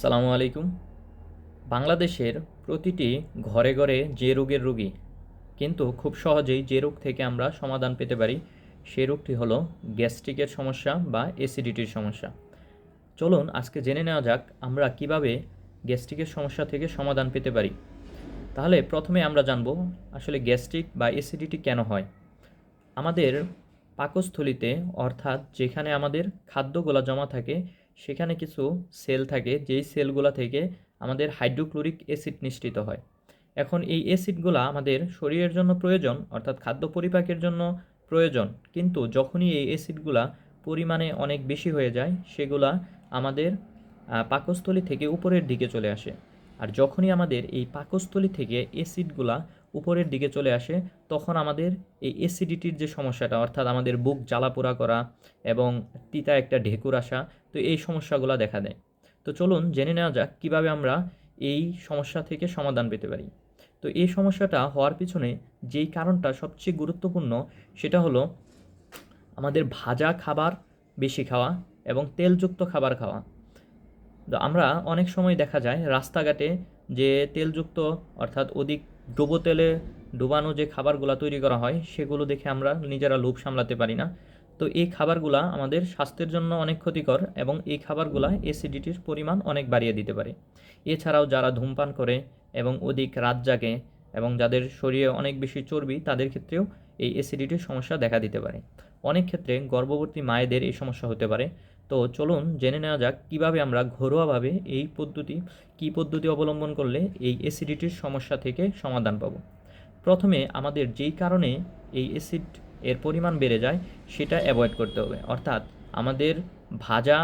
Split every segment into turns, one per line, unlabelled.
সালামু আলাইকুম। বাংলাদেশের প্রতিটি ঘরে ঘরে যে রোগের রোগী, কিন্তু খুব সহজেই যে রোগ থেকে আমরা সমাধান পেতে পারি সেই রোগটি হলো গ্যাস্ট্রিকের সমস্যা বা অ্যাসিডিটির সমস্যা। চলুন আজকে জেনে নেওয়া যাক আমরা কীভাবে গ্যাস্ট্রিকের সমস্যা থেকে সমাধান পেতে পারি। তাহলে প্রথমে আমরা জানব আসলে গ্যাস্ট্রিক বা অ্যাসিডিটি কেন হয়। আমাদের পাকস্থলিতে অর্থাৎ যেখানে আমাদের খাদ্যগুলো জমা থাকে সেখানে কিছু সেল থাকে, যেই সেলগুলো থেকে আমাদের হাইড্রোক্লোরিক অ্যাসিড নিঃসৃত হয়। এখন এই অ্যাসিডগুলো আমাদের শরীরের জন্য প্রয়োজন, অর্থাৎ খাদ্য পরিপাকের জন্য প্রয়োজন। কিন্তু যখনই এই অ্যাসিডগুলা পরিমাণে অনেক বেশি হয়ে যায়, সেগুলা আমাদের পাকস্থলী থেকে উপরের দিকে চলে আসে। আর যখনই আমাদের এই পাকস্থলী থেকে অ্যাসিডগুলা উপরের দিকে চলে আসে, তখন আমাদের এই অ্যাসিডিটির যে সমস্যাটা, অর্থাৎ আমাদের বুক জ্বালাপোড়া করা এবং তিতা একটা ঢেকুর আসা, তো এই সমস্যাগুলো দেখা দেয়। তো চলুন জেনে নেওয়া যাক কীভাবে আমরা এই সমস্যা থেকে সমাধান পেতে পারি। তো এই সমস্যাটা হওয়ার পিছনে যেই কারণটা সবচেয়ে গুরুত্বপূর্ণ, সেটা হলো আমাদের ভাজা খাবার বেশি খাওয়া এবং তেলযুক্ত খাবার খাওয়া। তো আমরা অনেক সময় দেখা যায় রাস্তাঘাটে যে তেলযুক্ত, অর্থাৎ অধিক ডুবো তেলে ডুবানো যে খাবারগুলো তৈরি করা হয়, সেগুলো দেখে আমরা নিজেরা লোভ সামলাতে পারি না। তো এই খাবারগুলা আমাদের স্বাস্থ্যের জন্য অনেক ক্ষতিকর এবং এই খাবারগুলা অ্যাসিডিটির পরিমাণ অনেক বাড়িয়ে দিতে পারে। এছাড়াও যারা ধূমপান করে এবং অধিক রাত জাগে এবং যাদের শরীরে অনেক বেশি চর্বি, তাদের ক্ষেত্রেও এই অ্যাসিডিটির সমস্যা দেখা দিতে পারে। অনেক ক্ষেত্রে গর্ভবতী মায়েদের এই সমস্যা হতে পারে। তো চলুন জেনে নেওয়া যাক কীভাবে আমরা ঘরোয়াভাবে এই পদ্ধতি, কী পদ্ধতি অবলম্বন করলে এই অ্যাসিডিটির সমস্যা থেকে সমাধান পাবো। প্রথমে আমাদের যেই কারণে এই অ্যাসিড এর পরিমাণ বেড়ে যায় সেটা অ্যাভয়েড করতে হবে। অর্থাৎ আমাদের ভাজা,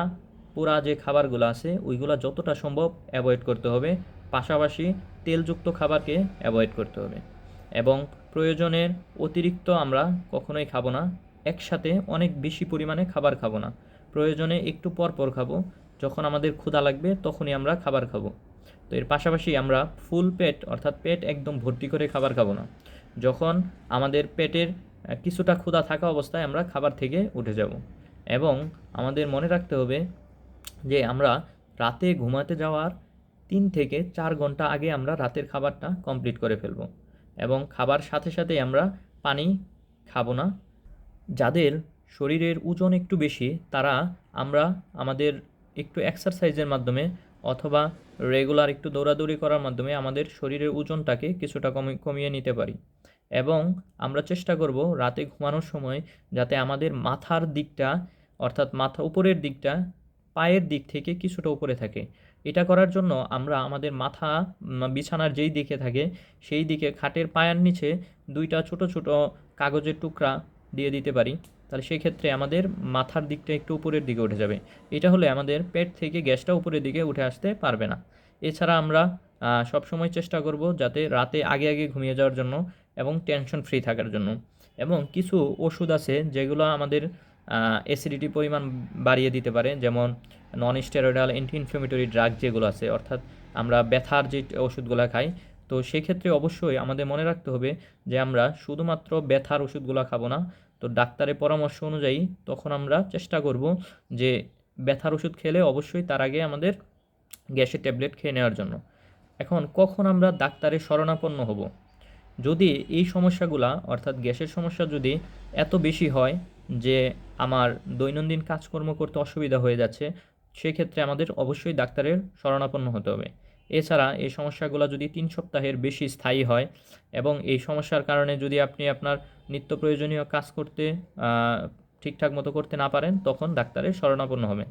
পোড়া যে খাবারগুলো আছে, ওইগুলো যতটা সম্ভব অ্যাভয়েড করতে হবে। পাশাপাশি তেলযুক্ত খাবারকে অ্যাভয়েড করতে হবে। এবং প্রয়োজনের অতিরিক্ত আমরা কখনোই খাব না। একসাথে অনেক বেশি পরিমাণে খাবার খাব না। প্রয়োজনে একটু পর পর খাব। যখন আমাদের ক্ষুধা লাগবে, তখনই আমরা খাবার খাব। তো এর পাশাপাশি আমরা ফুল পেট, অর্থাৎ পেট একদম ভর্তি করে খাবার খাব না। যখন আমাদের পেটের কিছুটা ক্ষুধা থাকা অবস্থায় আমরা খাবার থেকে উঠে যাব। এবং আমাদের মনে রাখতে হবে যে আমরা রাতে ঘুমাতে যাওয়ার তিন থেকে চার ঘণ্টা আগে আমরা রাতের খাবারটা কমপ্লিট করে ফেলব। এবং খাবার সাথে সাথে আমরা পানি খাব না। যাদের শরীরের ওজন একটু বেশি, তারা আমরা আমাদের একটু এক্সারসাইজের মাধ্যমে অথবা রেগুলার একটু দৌড়াদৌড়ি করার মাধ্যমে আমাদের শরীরের ওজনটাকে কিছুটা কমে, কমিয়ে নিতে পারি। এবং আমরা চেষ্টা করব রাতে ঘুমানোর সময় যাতে আমাদের মাথার দিকটা, অর্থাৎ মাথা উপরের দিকটা, পায়ের দিক থেকে কিছুটা উপরে থাকে। এটা করার জন্য আমরা আমাদের মাথা বিছানার যেই দিকে থাকে, সেই দিকে খাটের পায়ের নিচে দুইটা ছোট ছোট কাগজের টুকরা দিয়ে দিতে পারি, তাহলে সেই ক্ষেত্রে আমাদের মাথার দিকটা একটু উপরের দিকে উঠে যাবে। এটা হলে আমাদের পেট থেকে গ্যাসটা উপরের দিকে উঠে আসতে পারবে না। এছাড়া আমরা সবসময় চেষ্টা করব যাতে রাতে আগে আগে ঘুমিয়ে যাওয়ার জন্য এবং টেনশন ফ্রি থাকার জন্য। এবং কিছু ওষুধ আছে যেগুলো আমাদের অ্যাসিডিটি পরিমাণ বাড়িয়ে দিতে পারে, যেমন non steroidal anti inflammatory drug যেগুলো আছে, অর্থাৎ আমরা ব্যথার যে ওষুধগুলো খাই তো সেক্ষেত্রে অবশ্যই আমাদের মনে রাখতে হবে যে আমরা শুধুমাত্র ব্যথার ওষুধগুলো খাব না, তো ডাক্তারের পরামর্শ অনুযায়ী তখন আমরা চেষ্টা করব যে ব্যথার ওষুধ খেলে অবশ্যই তার আগে আমাদের গ্যাসের ট্যাবলেট খেয়ে নেওয়ার জন্য। এখন কখন আমরা ডাক্তারের শরণাপন্ন হব? যদি এই সমস্যাগুলা, অর্থাৎ গ্যাসের সমস্যা যদি এত বেশি হয় যে আমার দৈনন্দিন কাজকর্ম করতে অসুবিধা হয়ে যাচ্ছে, সেক্ষেত্রে আমাদের অবশ্যই ডাক্তারের শরণাপন্ন হতে হবে। এছাড়া এই সমস্যাগুলো যদি তিন সপ্তাহের বেশি স্থায়ী হয় এবং এই সমস্যার কারণে যদি আপনি আপনার নিত্য প্রয়োজনীয় কাজ করতে ঠিকঠাক মতো করতে না পারেন, তখন ডাক্তারের শরণাপন্ন হবেন।